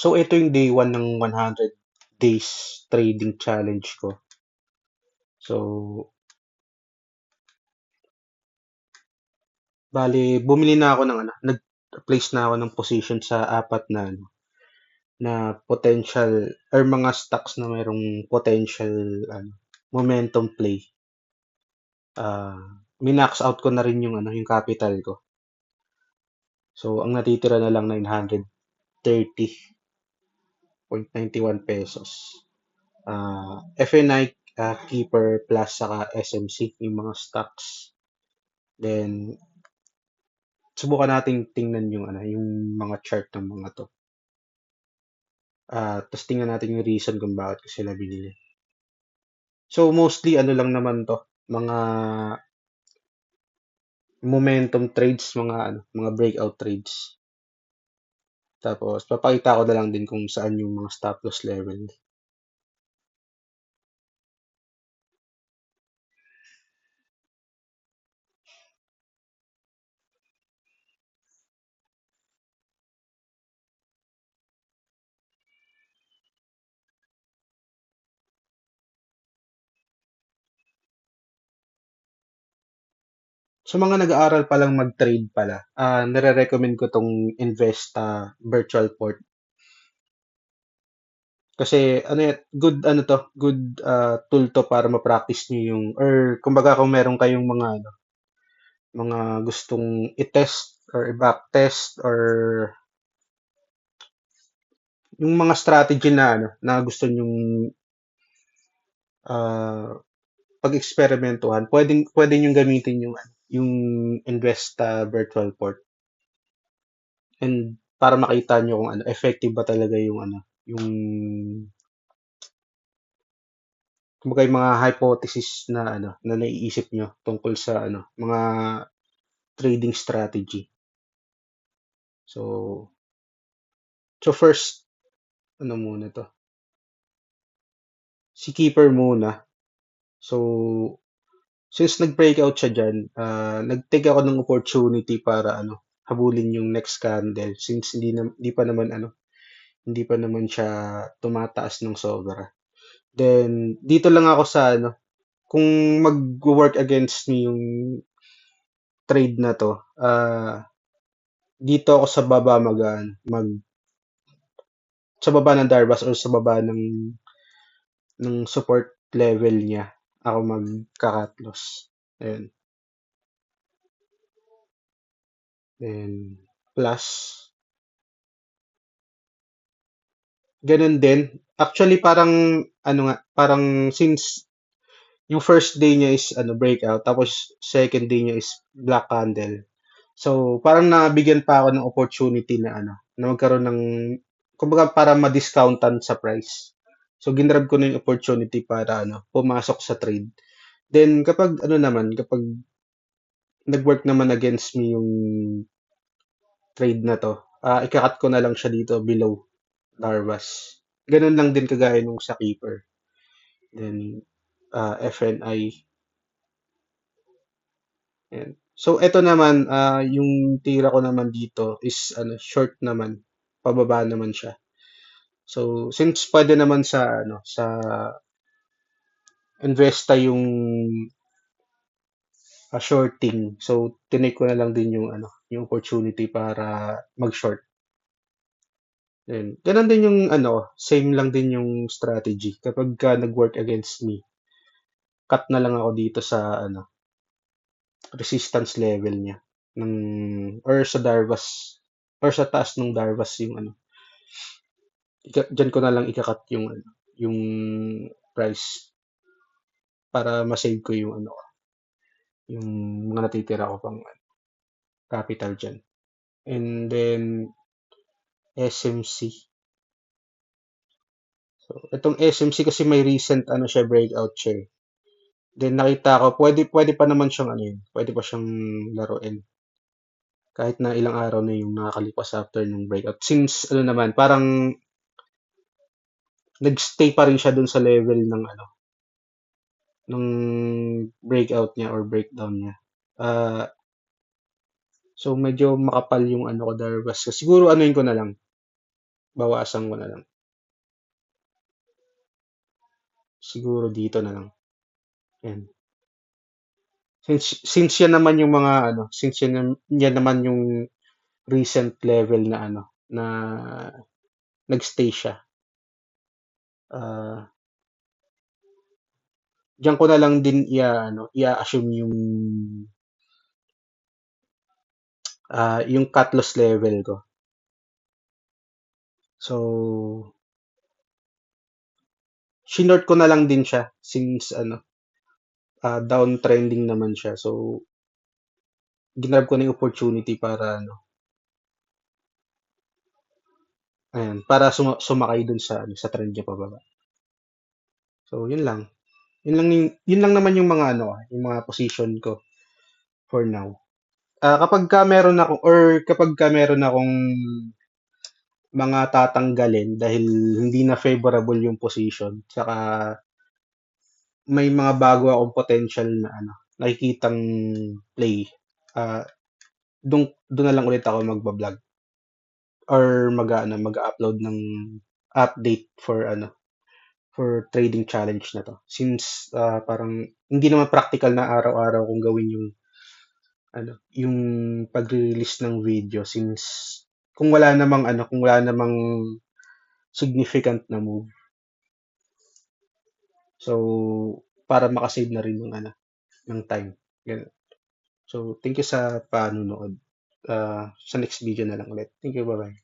So, ito yung day 1 ng 100 days trading challenge ko. So, bali, bumili na ako ng ano, nag-place na ako ng position sa apat na ano, na potential or mga stocks na mayroong potential ano, momentum play. Ah, minax out ko na rin yung ano, yung capital ko. So, ang natitira na lang 930.91 pesos. Ah, FNI ah, Keeper Plus saka SMC yung mga stocks. Then subukan nating tingnan yung ano, yung mga chart ng mga to. Ah, tapos tingnan natin yung reason kung bakit ko sila binili. So mostly ano lang naman to, mga momentum trades, mga ano, mga breakout trades. Tapos papakita ko na lang din kung saan yung mga stop loss level. Sa mga nag-aaral pa lang mag-trade pala, ah nire-recommend ko tong Investa Virtual Port. Kasi ano yan, good ano to, good ah, tool to para ma-practice niyo yung or kumbaga kung meron kayong mga ano, mga gustong i-test or i-back test or yung mga strategy na ano, na gusto nyong ah pag-eksperimentuhan, pwedeng pwede yung gamitin yung ano, yung Investa Virtual Port. And para makita nyo kung ano, effective ba talaga yung ano, yung kumbaga yung mga hypothesis na ano, na naiisip nyo tungkol sa ano, mga trading strategy. So, so first, ano muna to? Si Keeper muna. So, since nag-breakout siya dyan, ah, nag-take ako ng opportunity para ano, habulin yung next candle since hindi, na, hindi pa naman ano, hindi pa naman siya tumataas ng sobra. Then, dito lang ako sa ano, kung mag-work against me yung trade na to, ah, dito ako sa baba mag, ano, mag sa baba ng Darvas or sa baba ng ng support level niya ako magka-cut loss. Ayan. Then, plus. Ganun din. Actually, parang, ano nga, parang since yung first day niya is ano breakout, tapos second day niya is black candle. So, parang nabigyan pa ako ng opportunity na ano, na magkaroon ng, kumbaga para ma-discountan sa price. So, ginrab ko na yung opportunity para ano, pumasok sa trade. Then, kapag ano naman, kapag nag-work naman against me yung trade na to, uh, ikakat ko na lang siya dito below Darvas. Ganun lang din kagaya nung sa Keeper. Then, uh, FNI. Ayan. So, ito naman, uh, yung tira ko naman dito is ano, short naman. Pababa naman siya. So, since pwede naman sa ano, sa Investa yung uh, shorting. So, tinake ko na lang din yung ano, yung opportunity para mag-short. Then, ganun din yung ano, same lang din yung strategy. Kapag ka nag-work against me, cut na lang ako dito sa ano, resistance level niya ng or sa Darvas or sa taas ng Darvas yung ano ika, dyan ko na lang ikakat yung ano, yung price para ma-save ko yung ano yung mga natitira ko pang ano, capital dyan. And then SMC. So, itong SMC kasi may recent ano siya breakout siya. eh. Then nakita ko, pwede pwede pa naman siyang ano yun, pwede pa siyang laruin. Kahit na ilang araw na yung nakakalipas after ng breakout. Since ano naman, parang nagstay pa rin siya dun sa level ng ano ng breakout niya or breakdown niya. Uh, so medyo makapal yung ano ko Darvas. So, siguro yun ko na lang. bawasan ko na lang. Siguro dito na lang. Yan. Since, since yan naman yung mga ano, since yan, yan naman yung recent level na ano, na nagstay siya. Uh, diyan ko na lang din i ano, i-assume yung uh, yung cut loss level ko. So, shinort ko na lang din siya since ano, uh, downtrending naman siya. So, ginrab ko na yung opportunity para ano, ayan, para suma- sumakay dun sa ano, sa trend niya pababa. So, yun lang. Yun lang yung, yun lang naman yung mga ano, yung mga position ko for now. Uh, kapag ka meron ako or kapag ka meron akong mga tatanggalin dahil hindi na favorable yung position, saka may mga bago akong potential na ano, nakikitang play. Uh, doon doon na lang ulit ako magba-vlog or mag ano, mag-upload ng update for ano for trading challenge na to. Since uh, parang hindi naman practical na araw-araw kung gawin yung ano, yung pag-release ng video since kung wala namang ano, kung wala namang significant na move. So, para makasave na rin yung ano, ng time. Ganun. So, thank you sa panunood. Uh, sa next video na lang ulit. Thank you, bye-bye.